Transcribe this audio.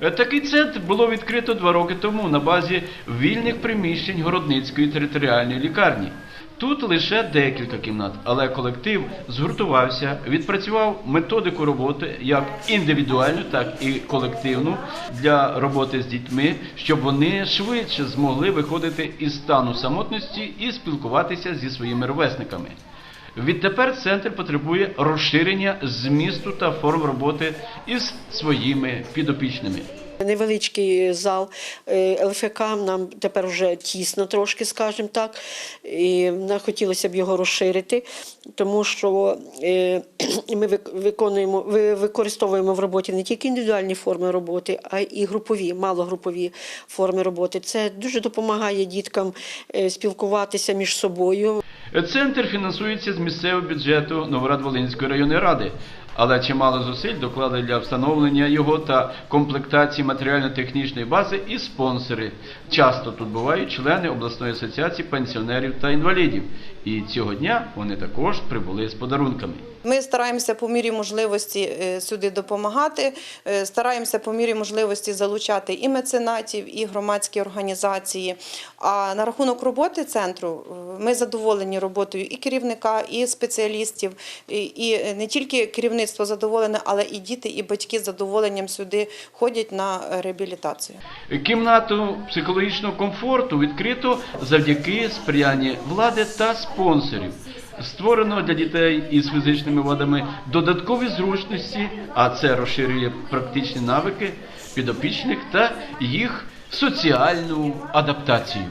Е, Такий центр було відкрито два роки тому на базі вільних приміщень Городницької територіальної лікарні. Тут лише декілька кімнат, але колектив згуртувався, відпрацював методику роботи як індивідуальну, так і колективну для роботи з дітьми, щоб вони швидше змогли виходити із стану самотності і спілкуватися зі своїми ровесниками. Відтепер центр потребує розширення змісту та форм роботи із своїми підопічними. Невеличкий зал е, ЛФК нам тепер вже тісно трошки, скажімо так. І нам хотілося б його розширити, тому що е, ми вик- виконуємо, ви- використовуємо в роботі не тільки індивідуальні форми роботи, а й групові, малогрупові форми роботи. Це дуже допомагає діткам е, спілкуватися між собою. Центр фінансується з місцевого бюджету Новоград-Волинської районної ради, але чимало зусиль докладали для встановлення його та комплектації матеріально-технічної бази і спонсори. Часто тут бувають члени обласної асоціації пенсіонерів та інвалідів. І цього дня вони також прибули з подарунками. Ми стараємося по мірі можливості е, сюди допомагати, е, стараємося по мірі можливості залучати і меценатів, і громадські організації. А на рахунок роботи центру е, ми задоволені роботою і керівника, і спеціалістів, і- не тільки керівництво задоволене, але і діти, і батьки з задоволенням сюди ходять на е, реабілітацію. Кімнату психологічного комфорту відкрито завдяки сприянні влади та спонсорів. Створено для дітей із фізичними вадами додаткові зручності, а це розширює практичні навики підопічних та їх соціальну адаптацію.